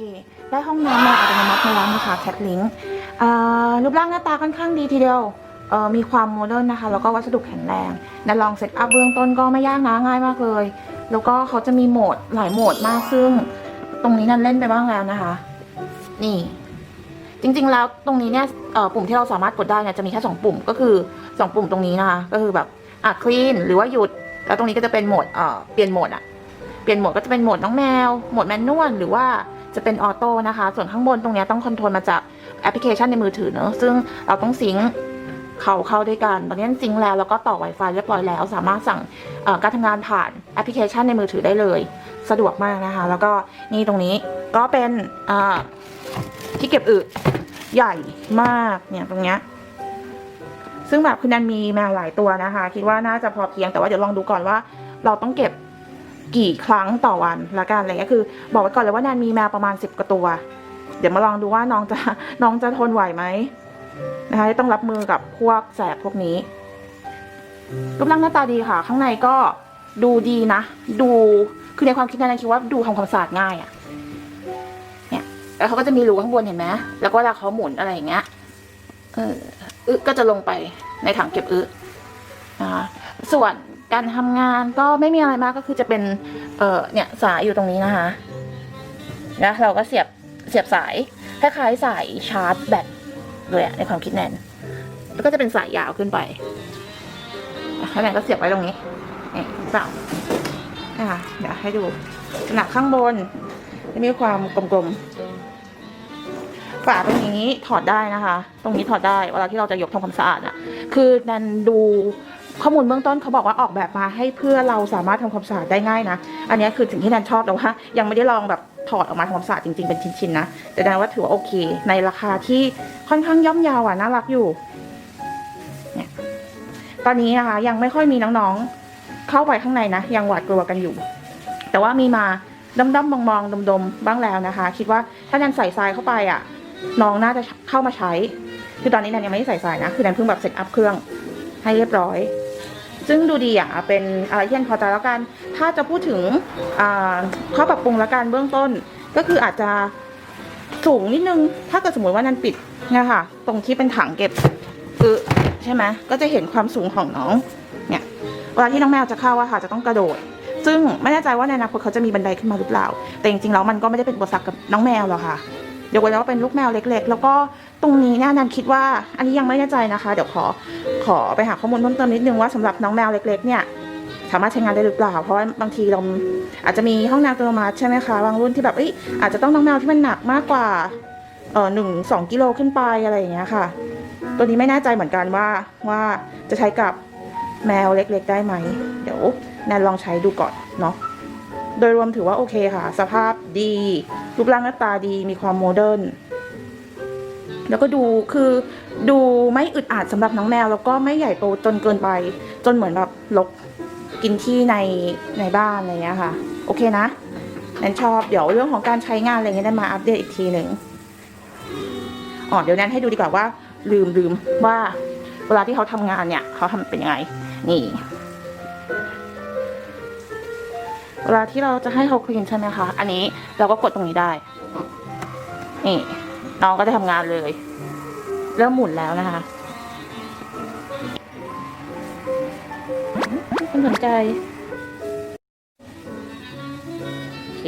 เคได้ห้องน้ำแบบอัตโนมัติมาแล้วนะคะแคทลิงรูปร่างหน้าตาค่อนข้างดีทีเดียวมีความโมเดิร์นนะคะ แล้วก็วัสดุแข็งแรงนะลองเซตอัพเบื้องต้นก็ไม่ยากนะง่ายมากเลย แล้วก็เขาจะมีโหมดหลายโหมดมากซึ่ง ตรงนี้นั่นเล่นไปบ้างแล้วนะคะ นี่ จริงๆแล้วตรงนี้เนี่ยปุ่มที่เราสามารถกดได้เนี่ยจะมีแค่สองปุ่มก็คือสองปุ่มตรงนี้นะคะก็คือแบบอะคลีนหรือว่าหยุด แล้วตรงนี้ก็จะเป็นโหมดเอ่อเปลี่ยนโหมดอะเปลี่ยนโหมดก็จะเป็นโหมดน้องแมวโหมดแมนนวลหรือว่า จะเป็นออโต้นะคะ ส่วนข้างบนตรงนี้ต้องคอนโทรลมาจากแอปพลิเคชันในมือถือเนอะซึ่งเราต้องซิงเขาเข้าด้วยกัน ตอนนี้ซิงแล้วแล้วก็ต่อ Wi-Fi เรียบร้อยแล้ว สามารถสั่งการทำงานผ่านแอปพลิเคชันในมือถือได้เลย สะดวกมากนะคะ แล้วก็นี่ตรงนี้ก็เป็นที่เก็บอึใหญ่มากเนี่ยตรงเนี้ยซึ่งแบบคือนันมีแมวหลายตัวนะคะ คิดว่าน่าจะพอเพียงแต่ว่าเดี๋ยวลองดูก่อนว่า เราต้องเก็บ กี่ครั้งต่อวันละกันอะไรเงี้ยคือ บอกไว้ก่อนเลยว่านันมีแมวประมาณสิบกว่าตัว เดี๋ยวมาลองดูว่าน้องจะน้องจะทนไหวไหมนะคะต้องรับมือกับพวกแสบพวกนี้รูปร่างหน้าตาดีค่ะ ข้างในก็ดูดีนะ ดูคือในความคิดนันคิดว่าดูทำความสะอาดง่ายอะเนี่ยแล้วเขาก็จะมีรูข้างบนเห็นไหมแล้วก็เวลาเขาหมุนอะไรอย่างเงี้ยเอออึก็จะลงไปในถังเก็บอึนะคะส่วน การทำงานก็ไม่มีอะไรมากก็คือจะเป็น เออเนี่ยสายอยู่ตรงนี้นะคะ นะเราก็เสียบ เสียบสาย คล้ายๆสายชาร์จแบตเลยอะในความคิดแนนแล้วก็จะเป็นสายยาวขึ้นไปข้างในก็เสียบไว้ตรงนี้นี่เปล่าอะเดี๋ยวให้ดูขนาดข้างบนจะมีความกลมๆ ฝาเป็นอย่างนี้ถอดได้นะคะ ตรงนี้ถอดได้ เวลาที่เราจะยกทำความสะอาดอะคือแนนดู ข้อมูลเบื้องต้นเขาบอกว่าออกแบบมาให้เพื่อเราสามารถทำความสะอาดได้ง่ายนะ อันนี้คือสิ่งที่นันชอบแต่ว่า ยังไม่ได้ลองแบบถอดออกมาทำความสะอาดจริงๆเป็นชิ้นๆนะ แต่นันว่าถือว่าโอเค ในราคาที่ค่อนข้างย่อมเยาวอะน่ารักอยู่เนี่ยตอนนี้นะคะยังไม่ค่อยมีน้องๆ เข้าไปข้างในนะ ยังหวาดกลัวกันอยู่ แต่ว่ามีมาด้อมๆมองๆดมๆบ้างแล้วนะคะ คิดว่าถ้านันใส่ทรายเข้าไปอะน้องน่าจะเข้ามาใช้ คือตอนนี้นันยังไม่ได้ใส่สายนะคือนันเพิ่งแบบเซตอัพเครื่องให้เรียบร้อย ซึ่งดูดีอะเป็นอะไรที่นันพอใจแล้วกัน ถ้าจะพูดถึงข้อปรับปรุงแล้วกันเบื้องต้น ก็คืออาจจะสูงนิดนึง ถ้าเกิดสมมติว่านันปิดเนี่ยค่ะ ตรงที่เป็นถังเก็บคือใช่ไหมก็จะเห็นความสูงของน้องเนี่ยเวลาที่น้องแมวจะเข้าอะค่ะ จะต้องกระโดด ซึ่งไม่แน่ใจว่าในอนาคตเขาจะมีบันไดขึ้นมาหรือเปล่า แต่จริงๆแล้วมันก็ไม่ได้เป็นอุปสรรคกับน้องแมวหรอกค่ะเดี๋ยวกันว่าเป็นลูกแมวเล็ก ๆ แล้วก็ตรงนี้เนี่ยนันคิดว่าอันนี้ยังไม่แน่ใจนะคะ เดี๋ยวขอ ขอไปหาข้อมูลเพิ่มเติมนิดนึงว่าสำหรับน้องแมวเล็ก ๆ เนี่ยสามารถใช้งานได้หรือเปล่า เพราะว่าบางทีเราอาจจะมีห้องน้ำอัตโนมัติใช่ไหมคะบางรุ่นที่แบบเอ้ยอาจจะต้องน้องแมวที่มันหนักมากกว่าเออหนึ่งสองกิโลขึ้นไปอะไรอย่างเงี้ยค่ะ ตัวนี้ไม่แน่ใจเหมือนกันว่าว่าจะใช้กับแมวเล็กๆ ได้ไหม เดี๋ยวแนนลองใช้ดูก่อนเนาะโดยรวมถือว่าโอเคค่ะ สภาพดีรูปร่างหน้าตาดีมีความโมเดิร์นแล้วก็ดูคือ ดูไม่อึดอัดสำหรับน้องแมวแล้วก็ไม่ใหญ่โตจนเกินไป จนเหมือนแบบลกกินที่ในในบ้านอะไรเงี้ยค่ะ โอเคนะแนนชอบเดี๋ยวเรื่องของการใช้งานอะไรเงี้ยได้มาอัปเดตอีกทีหนึ่งอ๋อเดี๋ยวแนนให้ดูดีกว่าว่า ลืมลืมว่า เวลาที่เขาทำงานเนี่ยเขาทำเป็นยังไง นี่ เวลาที่เราจะให้เขาคลีนใช่ไหมคะ อันนี้เราก็กดตรงนี้ได้ นี่น้องก็จะทำงานเลย เริ่มหมุนแล้วนะคะสนใจ โอเค